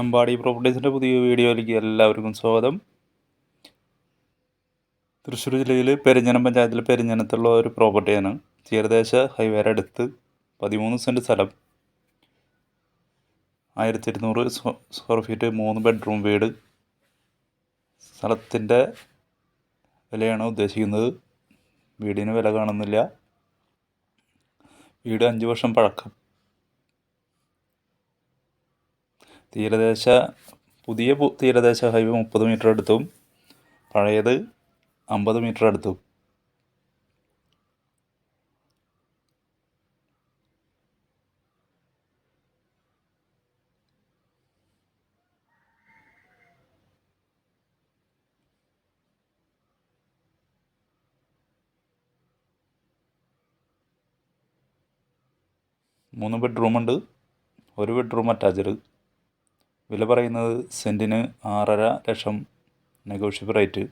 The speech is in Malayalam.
അമ്പാടി പ്രോപ്പർട്ടീസിന്റെ പുതിയ വീഡിയോയിലേക്ക് എല്ലാവർക്കും സ്വാഗതം. തൃശ്ശൂർ ജില്ലയിൽ പെരിഞ്ഞനം പഞ്ചായത്തിൽ പെരിഞ്ഞനത്തുള്ള ഒരു പ്രോപ്പർട്ടിയാണ് തീരദേശ ഹൈവേയുടെ അടുത്ത് പതിമൂന്ന് സെന്റ് സ്ഥലം. ആയിരത്തി ഇരുന്നൂറ് സ്ക്വയർ ഫീറ്റ് മൂന്ന് ബെഡ്റൂം വീട്. സ്ഥലത്തിന്റെ വിലയാണ് ഉദ്ദേശിക്കുന്നത്. വീടിന് വില കാണുന്നില്ല. വീട് അഞ്ച് വർഷം പഴക്കം. തീരദേശ പുതിയ തീരദേശ ഹൈവേ മുപ്പത് മീറ്റർ അടുത്തും പഴയത് അമ്പത് മീറ്റർ അടുത്തും. മൂന്ന് ബെഡ്റൂമുണ്ട് ഒരു ബെഡ്റൂം അറ്റാച്ച്ഡ്. വില പറയുന്നത് സെന്റിന് ആറര ലക്ഷം നെഗോഷ്യബിൾ റേറ്റ്